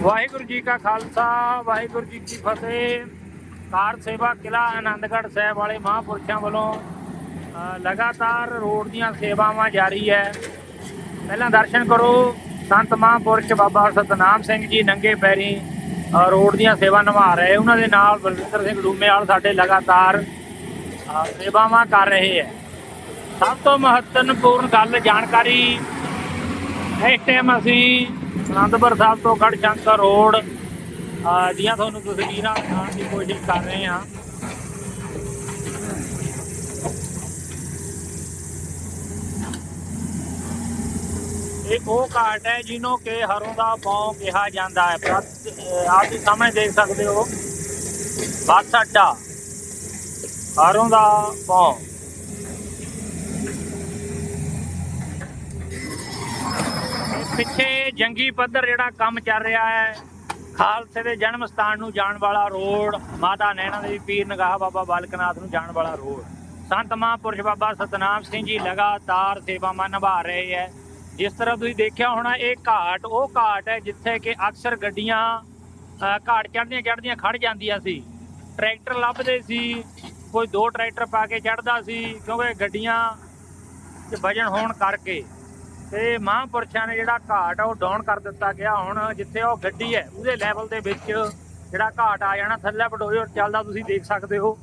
ਵਾਹਿਗੁਰੂ ਜੀ ਕਾ ਖਾਲਸਾ, ਵਾਹਿਗੁਰੂ ਜੀ ਕੀ ਫਤਿਹ। ਕਾਰ ਸੇਵਾ ਕਿਲਾ ਆਨੰਦਗੜ੍ਹ ਸਾਹਿਬ ਵਾਲੇ ਮਹਾਂਪੁਰਸ਼ਾਂ ਵੱਲੋਂ ਲਗਾਤਾਰ ਰੋਡ ਦੀਆਂ ਸੇਵਾਵਾਂ ਜਾਰੀ ਹੈ। ਪਹਿਲਾਂ ਦਰਸ਼ਨ ਕਰੋ, ਸੰਤ ਮਹਾਂਪੁਰਸ਼ ਬਾਬਾ ਸਤਨਾਮ ਸਿੰਘ ਜੀ ਨੰਗੇ ਪੈਰੀ ਰੋਡ ਦੀਆਂ ਸੇਵਾ ਨਿਭਾ ਰਹੇ। ਉਹਨਾਂ ਦੇ ਨਾਲ ਬਲਵਿੰਦਰ ਸਿੰਘ ਡੂਮੇਵਾਲ ਸਾਡੇ ਲਗਾਤਾਰ ਸੇਵਾਵਾਂ ਕਰ ਰਹੇ ਹੈ। ਸਭ ਤੋਂ ਮਹੱਤਵਪੂਰਨ ਗੱਲ ਜਾਣਕਾਰੀ, ਇਸ ਟਾਈਮ ਅਸੀਂ ਅਨੰਦਪੁਰ ਸਾਹਿਬ ਤੋਂ ਗੜ ਰੋਡ ਦੀਆਂ ਤੁਹਾਨੂੰ ਤਸਵੀਰਾਂ ਦਿਖਾਉਣ ਦੀ ਕੋਸ਼ਿਸ਼ ਕਰ ਰਹੇ ਹਾਂ। ਇਹ ਉਹ ਘਾਟ ਹੈ ਜਿਹਨੂੰ ਕਿ ਹਰੋਂ ਦਾ ਪੌਂ ਕਿਹਾ ਜਾਂਦਾ ਹੈ। ਆਪ ਜੀ ਸਾਹਮਣੇ ਦੇਖ ਸਕਦੇ ਹੋ। ਬੱਸ ਅੱਡਾ, ਹਰੋਂ ਦਾ ਪੌਂ। ਪਿੱਛੇ ਜੰਗੀ ਪੱਧਰ ਜਿਹੜਾ ਕੰਮ ਚੱਲ ਰਿਹਾ ਹੈ, ਖਾਲਸੇ ਦੇ ਜਨਮ ਸਥਾਨ ਨੂੰ ਜਾਣ ਵਾਲਾ ਰੋਡ, ਮਾਤਾ ਨੈਣਾ ਦੇਵੀ ਪੀਰ ਨਗਾਹ ਬਾਬਾ ਬਾਲਕਨਾਥ ਨੂੰ ਜਾਣ ਵਾਲਾ ਰੋਡ। ਸੰਤ ਮਹਾਂਪੁਰਸ਼ ਬਾਬਾ ਸਤਨਾਮ ਸਿੰਘ ਜੀ ਲਗਾਤਾਰ ਸੇਵਾਵਾਂ ਨਿਭਾ ਰਹੇ ਹੈ। ਜਿਸ ਤਰ੍ਹਾਂ ਤੁਸੀਂ ਦੇਖਿਆ ਹੋਣਾ, ਇਹ ਘਾਟ, ਉਹ ਘਾਟ ਹੈ ਜਿੱਥੇ ਕਿ ਅਕਸਰ ਗੱਡੀਆਂ ਘਾਟ ਚੜ੍ਹਦੀਆਂ ਚੜ੍ਹਦੀਆਂ ਖੜ ਜਾਂਦੀਆਂ ਸੀ। ਟਰੈਕਟਰ ਲੱਭਦੇ ਸੀ, ਕੋਈ ਦੋ ਟਰੈਕਟਰ ਪਾ ਕੇ ਚੜ੍ਹਦਾ ਸੀ, ਕਿਉਂਕਿ ਗੱਡੀਆਂ 'ਚ ਵਜਨ ਹੋਣ ਕਰਕੇ। ਤੇ ਮਹਾਂਪੁਰਸ਼ਾਂ ਨੇ ਜਿਹੜਾ ਘਾਟ ਆ ਉਹ ਡਾਊਨ ਕਰ ਦਿੱਤਾ ਗਿਆ। ਹੁਣ ਜਿੱਥੇ ਉਹ ਗੱਡੀ ਹੈ, ਉਹਦੇ ਲੈਵਲ ਦੇ ਵਿੱਚ ਜਿਹੜਾ ਘਾਟ ਆ ਜਾਣਾ, ਥੱਲੇ ਬਡੋਏ ਚੱਲਦਾ ਤੁਸੀਂ ਦੇਖ ਸਕਦੇ ਹੋ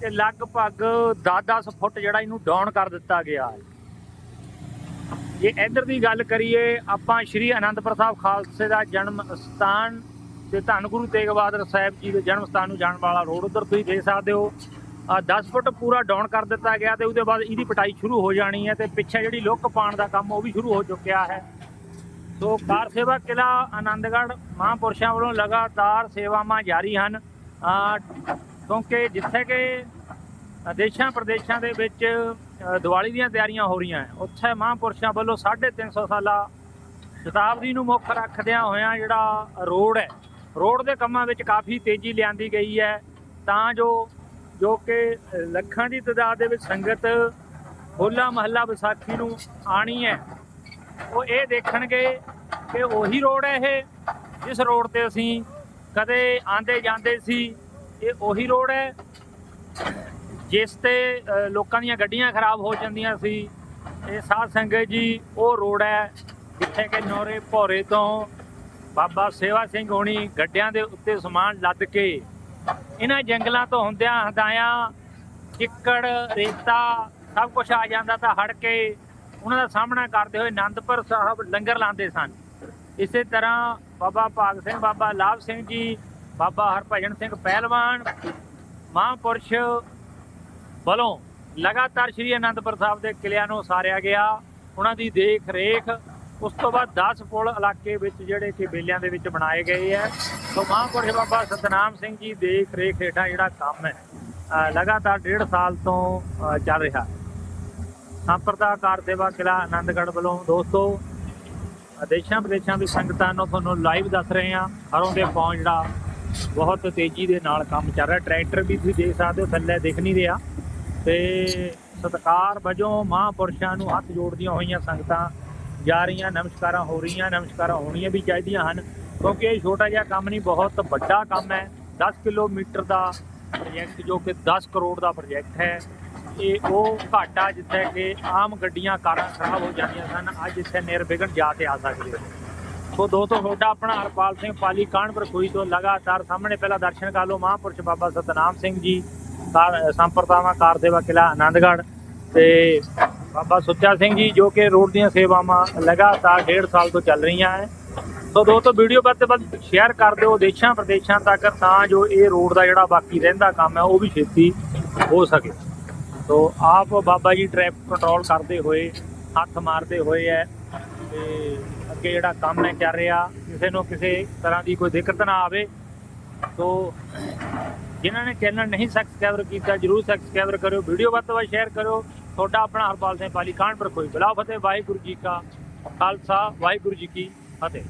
ਤੇ ਲਗਭਗ 10-10 ਫੁੱਟ ਜਿਹੜਾ ਇਹਨੂੰ ਡਾਊਨ ਕਰ ਦਿੱਤਾ ਗਿਆ। ਹੈ ਜੇ ਇੱਧਰ ਦੀ ਗੱਲ ਕਰੀਏ, ਆਪਾਂ ਸ਼੍ਰੀ ਅਨੰਦਪੁਰ ਸਾਹਿਬ ਖਾਲਸੇ ਦਾ ਜਨਮ ਸਥਾਨ ਤੇ ਧੰਨ ਗੁਰੂ ਤੇਗ ਬਹਾਦਰ ਸਾਹਿਬ ਜੀ ਦੇ ਜਨਮ ਸਥਾਨ ਨੂੰ ਜਾਣ ਵਾਲਾ ਰੋਡ ਉਧਰ ਤੁਸੀਂ ਦੇਖ ਸਕਦੇ ਹੋ। 10 ਫੁੱਟ ਪੂਰਾ ਡਾਊਨ ਕਰ ਦਿੱਤਾ ਗਿਆ ਤੇ ਉਹਦੇ ਬਾਅਦ ਇਹਦੀ ਪਟਾਈ ਸ਼ੁਰੂ ਹੋ ਜਾਣੀ ਹੈ ਤੇ ਪਿੱਛੇ ਜਿਹੜੀ ਲੁੱਕ ਪਾਉਣ ਦਾ ਕੰਮ ਉਹ ਵੀ ਸ਼ੁਰੂ ਹੋ ਚੁੱਕਿਆ ਹੈ। ਸੋ ਕਾਰ ਸੇਵਾ ਕਿਲਾ ਆਨੰਦਗੜ੍ਹ ਮਹਾਂਪੁਰਸ਼ਾਂ ਵੱਲੋਂ ਲਗਾਤਾਰ ਸੇਵਾਵਾਂ ਜਾਰੀ ਹਨ। ਕਿਉਂਕਿ ਜਿੱਥੇ ਕਿ ਦੇਸ਼ਾਂ ਪ੍ਰਦੇਸ਼ਾਂ ਦੇ ਵਿੱਚ ਦੀਵਾਲੀ ਦੀਆਂ ਤਿਆਰੀਆਂ ਹੋ ਰਹੀਆਂ ਉੱਥੇ ਮਹਾਂਪੁਰਸ਼ਾਂ ਵੱਲੋਂ 350 ਸਾਲਾ ਸ਼ਤਾਬਦੀ ਨੂੰ ਮੁੱਖ ਰੱਖਦਿਆਂ ਹੋਇਆਂ ਜਿਹੜਾ ਰੋਡ ਹੈ, ਰੋਡ ਦੇ ਕੰਮਾਂ ਵਿੱਚ ਕਾਫੀ ਤੇਜ਼ੀ ਲਿਆਂਦੀ ਗਈ ਹੈ। ਤਾਂ ਜੋ ਜੋ ਕਿ ਲੱਖਾਂ ਦੀ ਤਦਾਦ ਦੇ ਵਿੱਚ ਸੰਗਤ ਹੋਲਾ ਮਹੱਲਾ ਵਿਸਾਖੀ ਨੂੰ ਆਣੀ ਹੈ। ਉਹ ਇਹ ਦੇਖਣਗੇ ਕਿ ਉਹੀ ਰੋਡ ਹੈ ਇਹ, ਜਿਸ ਰੋਡ ਤੇ ਅਸੀਂ ਕਦੇ ਆਂਦੇ ਜਾਂਦੇ ਸੀ, ਇਹ ਉਹੀ ਰੋਡ ਹੈ, ਜਿਸ ਤੇ ਲੋਕਾਂ ਦੀਆਂ ਗੱਡੀਆਂ ਖਰਾਬ ਹੋ ਜਾਂਦੀਆਂ ਸੀ। ਇਹ ਸਾਧ ਸੰਗਤ ਜੀ, ਉਹ ਰੋਡ ਹੈ, ਜਿੱਥੇ ਕਿ ਨੌਰੇ ਭੋਰੇ ਤੋਂ ਬਾਬਾ ਸੇਵਾ ਸਿੰਘ ਹੋਣੀ ਗੱਡਿਆਂ ਦੇ ਉੱਤੇ ਸਮਾਨ ਲੱਦ ਕੇ ਇਹਨਾਂ ਜੰਗਲਾਂ ਤੋਂ ਹੁੰਦਿਆਂ ਹਦਾਇਆਂ ਚਿੱਕੜ, ਰੇਤਾ, ਸਭ ਕੁਝ ਆ ਜਾਂਦਾ ਤਾਂ ਹੜ ਕੇ ਉਹਨਾਂ ਦਾ ਸਾਹਮਣਾ ਕਰਦੇ ਹੋਏ ਆਨੰਦਪੁਰ ਸਾਹਿਬ ਲੰਗਰ ਲਾਉਂਦੇ ਸਨ। ਇਸੇ ਤਰ੍ਹਾਂ ਬਾਬਾ ਭਾਗ ਸਿੰਘ, ਬਾਬਾ ਲਾਭ ਸਿੰਘ ਜੀ, ਬਾਬਾ ਹਰਭਜਨ ਸਿੰਘ ਪਹਿਲਵਾਨ, ਮਹਾਂਪੁਰਸ਼ ਵੱਲੋਂ ਲਗਾਤਾਰ ਸ਼੍ਰੀ ਅਨੰਦਪੁਰ ਸਾਹਿਬ ਦੇ ਕਿਲਿਆਂ ਨੂੰ ਸਾਰਿਆ ਗਿਆ। ਉਹਨਾਂ ਦੀ ਦੇਖ ਰੇਖ ਉਸ ਤੋਂ ਬਾਅਦ 10 ਪੁਲ ਇਲਾਕੇ ਵਿੱਚ ਜਿਹੜੇ ਕਿ ਬੇਲਿਆਂ ਦੇ ਵਿੱਚ ਬਣਾਏ ਗਏ ਹੈ। ਸੋ ਮਹਾਂਪੁਰਸ਼ ਬਾਬਾ ਸਤਨਾਮ ਸਿੰਘ ਜੀ ਦੇਖ ਰੇਖ ਹੇਠਾਂ ਜਿਹੜਾ ਕੰਮ ਹੈ ਲਗਾਤਾਰ ਡੇਢ ਸਾਲ ਤੋਂ ਚੱਲ ਰਿਹਾ। ਸੰਪਰਦਾ ਕਾਰ ਸੇਵਾ ਕਿਲਾ ਆਨੰਦਗੜ੍ਹ ਵੱਲੋਂ ਦੋਸਤੋ ਦੇਸ਼ਾਂ ਵਿਦੇਸ਼ਾਂ ਦੀ ਸੰਗਤਾਂ ਨੂੰ ਤੁਹਾਨੂੰ ਲਾਈਵ ਦੱਸ ਰਹੇ ਹਾਂ। ਹਰੋਂ ਦੇ ਪਹੁੰਚ ਜਿਹੜਾ ਬਹੁਤ ਤੇਜ਼ੀ ਦੇ ਨਾਲ ਕੰਮ ਚੱਲ ਰਿਹਾ। ਟਰੈਕਟਰ ਵੀ ਤੁਸੀਂ ਦੇਖ ਸਕਦੇ ਹੋ, ਥੱਲੇ ਦਿਖ ਨਹੀਂ ਰਿਹਾ। ਤੇ ਸਤਕਾਰ ਵਜੋਂ ਮਹਾਂਪੁਰਸ਼ਾਂ ਨੂੰ ਹੱਥ ਜੋੜਦੀਆਂ ਹੋਈਆਂ ਸੰਗਤਾਂ ਜਾ ਰਹੀਆਂ, ਨਮਸਕਾਰਾਂ ਹੋ ਰਹੀਆਂ, ਨਮਸਕਾਰਾਂ ਹੋਣੀਆਂ ਵੀ ਚਾਹੀਦੀਆਂ ਹਨ। ਕਿਉਂਕਿ ਇਹ ਛੋਟਾ ਜਿਹਾ ਕੰਮ ਨਹੀਂ, ਬਹੁਤ ਵੱਡਾ ਕੰਮ ਹੈ। 10 ਕਿਲੋਮੀਟਰ ਦਾ ਪ੍ਰੋਜੈਕਟ ਜੋ ਕਿ 10 ਕਰੋੜ ਦਾ ਪ੍ਰੋਜੈਕਟ ਹੈ। ਇਹ ਉਹ ਘਾਟਾ ਜਿੱਥੇ ਕਿ ਆਮ ਗੱਡੀਆਂ, ਕਾਰਾਂ ਖਰਾਬ ਹੋ ਜਾਂਦੀਆਂ ਸਨ, ਅੱਜ ਇੱਥੇ ਨਿਰਵਿਘਨ ਜਾ ਕੇ ਆ ਸਕਦੇ ਹੋ ਸੋ ਦੋਸਤੋ ਤੁਹਾਡਾ ਆਪਣਾ ਹਰਪਾਲ ਸਿੰਘ ਪਾਲੀ ਕਾਨਪੁਰ ਖੋਈ ਤੋਂ ਲਗਾਤਾਰ ਸਾਹਮਣੇ ਪਹਿਲਾਂ ਦਰਸ਼ਨ ਕਰ ਲਓ। ਮਹਾਂਪੁਰਸ਼ ਬਾਬਾ ਸਤਨਾਮ ਸਿੰਘ ਜੀ, ਕਾਰ- ਸੰਪਰਦਾਵਾਂ ਕਾਰ ਸੇਵਾ ਕਿਲਾ ਆਨੰਦਗੜ੍ਹ ਤੇ ਬਾਬਾ ਸੁੱਚਾ ਸਿੰਘ ਜੀ ਜੋ ਕਿ ਰੋਡ ਦੀਆਂ ਸੇਵਾਵਾਂ ਲਗਾਤਾਰ ਡੇਢ ਸਾਲ ਤੋਂ ਚੱਲ ਰਹੀਆਂ ਹੈ। ਸੋ ਦੋਸਤੋ ਵੀਡੀਓ ਵੱਧ ਤੋਂ ਵੱਧ ਸ਼ੇਅਰ ਕਰ ਦਿਓ ਦੇਸ਼ਾਂ ਪ੍ਰਦੇਸ਼ਾਂ ਤੱਕ, ਤਾਂ ਜੋ ਇਹ ਰੋਡ ਦਾ ਜਿਹੜਾ ਬਾਕੀ ਰਹਿੰਦਾ ਕੰਮ ਹੈ, ਉਹ ਵੀ ਛੇਤੀ ਹੋ ਸਕੇ। ਸੋ ਆਪ ਬਾਬਾ ਜੀ ਟ੍ਰੈਫਿਕ ਕੰਟਰੋਲ ਕਰਦੇ ਹੋਏ, ਹੱਥ ਮਾਰਦੇ ਹੋਏ ਹੈ ਤੇ ਅੱਗੇ ਜਿਹੜਾ ਕੰਮ ਹੈ ਚੱਲ ਰਿਹਾ, ਕਿਸੇ ਨੂੰ ਕਿਸੇ ਤਰ੍ਹਾਂ ਦੀ ਕੋਈ ਦਿੱਕਤ ਨਾ ਆਵੇ। ਸੋ ਜਿਨ੍ਹਾਂ ਨੇ ਚੈਨਲ ਨਹੀਂ ਸਬਸਕ੍ਰਾਈਬ ਕੀਤਾ, ਜਰੂਰ ਸਬਸਕ੍ਰਾਈਬ ਕਰਿਓ ਵੀਡੀਓ ਵੱਧ ਤੋਂ ਵੱਧ ਸ਼ੇਅਰ ਕਰਿਓ। ਤੁਹਾਡਾ ਆਪਣਾ ਹਰਪਾਲ ਸਿੰਘ ਪਾਲੀ ਕਾਨਪੁਰ ਕੋਈ ਬਲਾ ਫਤਿਹ, ਵਾਹਿਗੁਰੂ ਜੀ ਕਾ ਖਾਲਸਾ, ਵਾਹਿਗੁਰੂ ਜੀ ਕੀ ਫਤਿਹ।